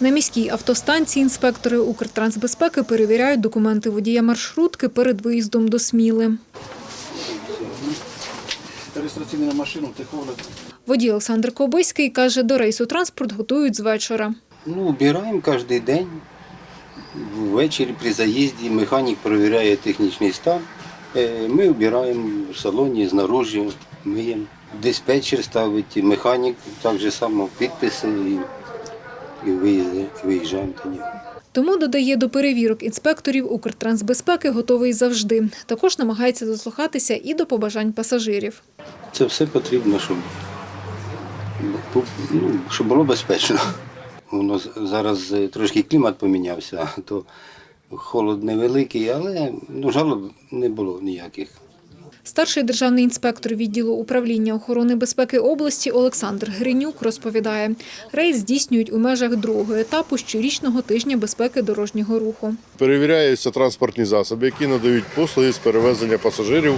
На міській автостанції інспектори Укртрансбезпеки перевіряють документи водія маршрутки перед виїздом до Сміли. Реєстраційну машину, техогляд. Водій Олександр Кобиський каже, до рейсу транспорт готують з вечора. Ну, убираем каждый день. Ввечері при заїзді механік перевіряє технічний стан. Е, Ми убираємо в салоні, знаружі, миємо. Диспетчер ставить, механік так же само підписи і, і виїзди- виїжджаємо тоді. Тому додає до перевірок інспекторів Укртрансбезпеки готовий завжди. Також намагається дослухатися і до побажань пасажирів. Це все потрібно, щоб, ну, щоб було безпечно. Воно з- зараз е, трошки клімат помінявся, то холод невеликий, але ну, жалоб не було ніяких. Старший державний інспектор відділу управління охорони безпеки області Олександр Гринюк розповідає, рейс здійснюють у межах другого етапу щорічного тижня безпеки дорожнього руху. Перевіряються транспортні засоби, які надають послуги з перевезення пасажирів,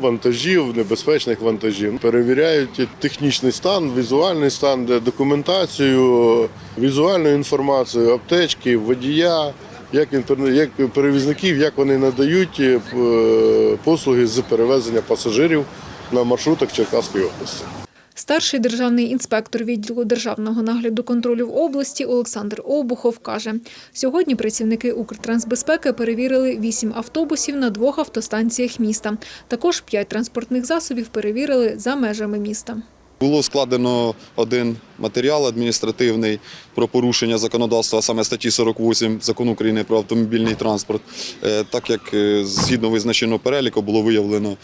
вантажів, небезпечних вантажів. Перевіряють технічний стан, візуальний стан, документацію, візуальну інформацію, аптечки, водія, як, перевізників, як вони надають е, послуги з перевезення пасажирів на маршрутах Черкаської області. Старший державний інспектор відділу державного нагляду контролю в області Олександр Обухов каже, сьогодні працівники Укртрансбезпеки перевірили вісім автобусів на двох автостанціях міста. Також п'ять транспортних засобів перевірили за межами міста. Було складено один матеріал адміністративний про порушення законодавства, саме статті 48 Закону України про автомобільний транспорт. Е, Так як е, згідно визначеного переліку було виявлено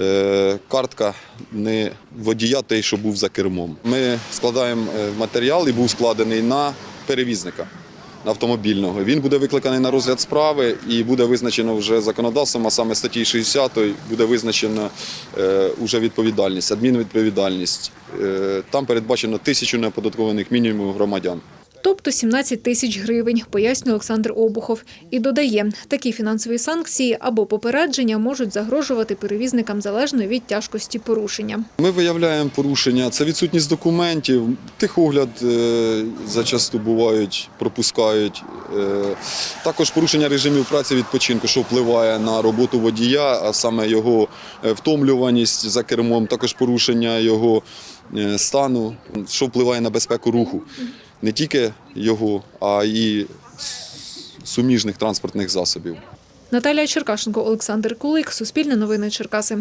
е, картка не водія, той, що був за кермом. Ми складаємо матеріал і був складений на перевізника. Автомобільного він буде викликаний на розгляд справи і буде визначено вже законодавством, а саме статті 60 буде визначена вже уже відповідальність, адмінвідповідальність. Е, там передбачено тисячу неоподаткованих мінімумів громадян. Тобто 17 тисяч гривень, пояснює Олександр Обухов. І додає, такі фінансові санкції або попередження можуть загрожувати перевізникам залежно від тяжкості порушення. Ми виявляємо порушення. Це відсутність документів, тихогляд е, зачасту бувають, пропускають. Е, також порушення режимів праці відпочинку, що впливає на роботу водія, а саме його е, втомлюваність за кермом, також порушення його стану, що впливає на безпеку руху. Не тільки його, а й суміжних транспортних засобів. Наталія Черкашенко, Олександр Кулик, Суспільне новини Черкаси.